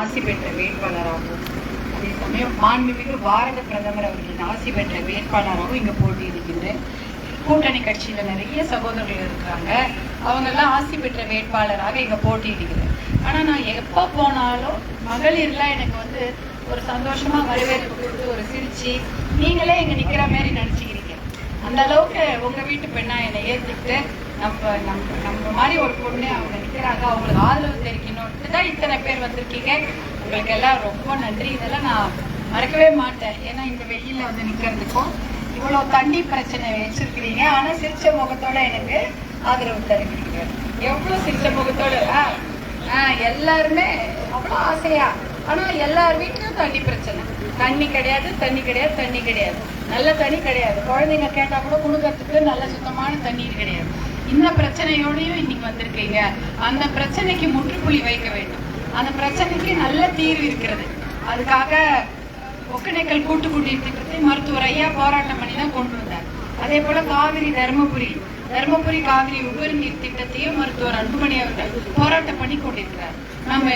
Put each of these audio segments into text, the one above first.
ஆசி பெற்ற வேட்பாளராகவும் அதே சமயம் மாண்புமிகு பாரத பிரதமர் அவர்களின் ஆசி பெற்ற வேட்பாளராகவும் இங்கே போட்டியிருக்கின்றேன் கூட்டணி கட்சியில் நிறைய சகோதரர்கள் இருக்கிறாங்க அவங்கெல்லாம் ஆசி பெற்ற வேட்பாளராக இங்கே போட்டியிடுகிறேன் ஆனால் நான் எப்போ போனாலும் மகளிர்லாம் எனக்கு வந்து ஒரு சந்தோஷமாக வரவேற்பு கொடுத்து ஒரு சிரிச்சு நீங்களே இங்கே நிற்கிற மாதிரி நினச்சிக்கிறீங்க. அந்த அளவுக்கு உங்கள் வீட்டு பெண்ணா என்னை ஏற்றுக்கிட்டு நம்ம நம்ம நம்ம மாதிரி ஒரு பொண்ணு அவங்க நிற்கிறாங்க அவங்களுக்கு ஆதரவு தெரிவிக்கணும்னு தான் இத்தனை பேர் வந்திருக்கீங்க. உங்களுக்கு எல்லாம் ரொம்ப நன்றி. இதெல்லாம் நான் மறக்கவே மாட்டேன். ஏன்னா இந்த வெயிலில் வந்து நிற்கிறதுக்கும் இவ்வளோ தண்ணி பிரச்சனை வச்சிருக்கிறீங்க. ஆனால் சிரிச்ச முகத்தோட எனக்கு ஆதரவு தருவீங்க எவ்வளோ சிரிச்ச முகத்தோட ஆ, எல்லாருமே அவ்வளோ ஆசையா? ஆனால் எல்லார் வீட்லையும் தண்ணி பிரச்சனை. தண்ணி கிடையாது தண்ணி கிடையாது தண்ணி கிடையாது. நல்ல தண்ணி கிடையாது. குழந்தைங்க கேட்டால் கூட குடுக்கறதுக்கு நல்ல சுத்தமான தண்ணீர் கிடையாது. இந்த பிரச்சனையோடயும் இன்னைக்கு வந்திருக்கீங்க. அந்த பிரச்சனைக்கு முற்றுப்புள்ளி வைக்க வேண்டும். அந்த பிரச்சனைக்கு நல்ல தீர்வு இருக்கிறது. அதுக்காக ஒக்கணைக்கல் கூட்டு குடிநீர் திட்டத்தை மருத்துவர் ஐயா போராட்டம் பண்ணி தான் கொண்டு வந்தார். அதே போல காவிரி தருமபுரி தருமபுரி காவிரி உபரி நீர் திட்டத்தையும் மருத்துவர் அன்புமணி அவர்கள் போராட்டம் பண்ணி கொண்டிருக்கிறார். நம்ம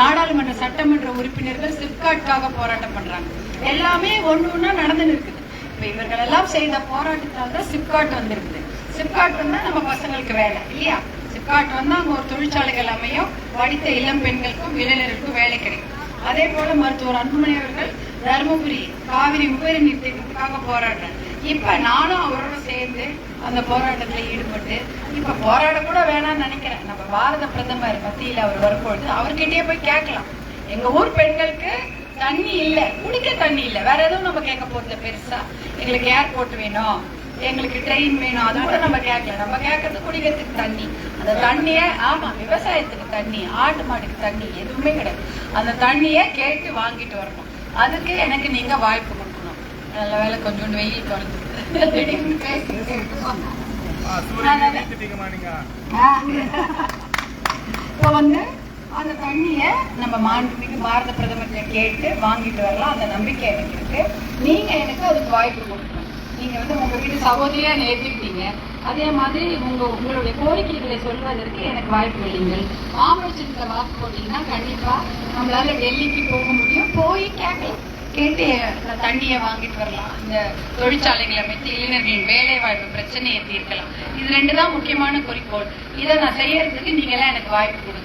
நாடாளுமன்ற சட்டமன்ற உறுப்பினர்கள் சிப்காட்காக போராட்டம் பண்றாங்க. எல்லாமே ஒன்று ஒன்றா நடந்துன்னு இருக்குது. இப்ப இவர்கள் எல்லாம் செய்த போராட்டத்தால் தான் சிப்காட் வந்திருக்குது. சிப்காட் வந்தா நம்ம பசங்களுக்கு வேலை இல்லையா? சிப்காட் வந்தா அங்க ஒரு தொழிற்சாலைகள் அமையும் படித்த இளம் பெண்களுக்கும் இளைஞர்களுக்கும் வேலை கிடைக்கும். அதே போல மருத்துவர் அன்புமணி அவர்கள் தருமபுரி காவிரி உபரி நீர் திட்டத்துக்காக போராடுறேன் இப்ப நானும் அவரோட சேர்ந்து அந்த போராட்டத்துல ஈடுபட்டு இப்ப போராட கூட வேணாம்னு நினைக்கிறேன். நம்ம பாரத பிரதமர் மத்தியில அவர் வரும்பொழுது அவர்கிட்டயே போய் கேட்கலாம். எங்க ஊர் பெண்களுக்கு தண்ணி இல்ல குடிக்க தண்ணி இல்ல. வேற எதுவும் நம்ம கேட்க போறது பெருசா. எங்களுக்கு ஏர்போர்ட் வேணும். எங்களுக்கு ட்ரெயின் வேணும். அது கூட நம்ம கேட்கல நம்ம கேட்கறது குடிக்கிறதுக்கு தண்ணி. அந்த தண்ணிய ஆமா விவசாயத்துக்கு தண்ணி ஆட்டு மாட்டுக்கு தண்ணி எதுவுமே கிடையாது. அந்த தண்ணிய கேட்டு வாங்கிட்டு வரணும். அதுக்கு எனக்கு நீங்க வாய்ப்பு கொடுக்கணும். நல்ல வேலை கொஞ்சோண்டு வெயில் நீங்க இப்போ வந்து அந்த தண்ணிய நம்ம மாண்புமிகு பாரத பிரதமர்கிட்ட கேட்டு வாங்கிட்டு வரலாம். அந்த நம்பிக்கை எனக்கு இருக்கு. நீங்க எனக்கு அதுக்கு வாய்ப்பு கொடுக்கணும். நீங்க வந்து உங்க வீட்டு சகோதரியா நேர்த்திட்டீங்க அதே மாதிரி உங்க உங்களுடைய கோரிக்கைகளை சொல்வதற்கு எனக்கு வாய்ப்பு இல்லைங்கள் மாம்பழத்திற்கு வாக்கு போட்டீங்கன்னா கண்டிப்பா நம்மளால டெல்லிக்கு போக முடியும். போய் கேட்கலாம் கேட்டு தண்ணியை வாங்கிட்டு வரலாம். இந்த தொழிற்சாலைகளை அமைத்து இளைஞர்களின் வேலை வாய்ப்பு பிரச்சனையை தீர்க்கலாம். இது ரெண்டு தான் முக்கியமான குறிக்கோள். இதை நான் செய்யறதுக்கு நீங்க எல்லாம் எனக்கு வாய்ப்பு கொடுங்க.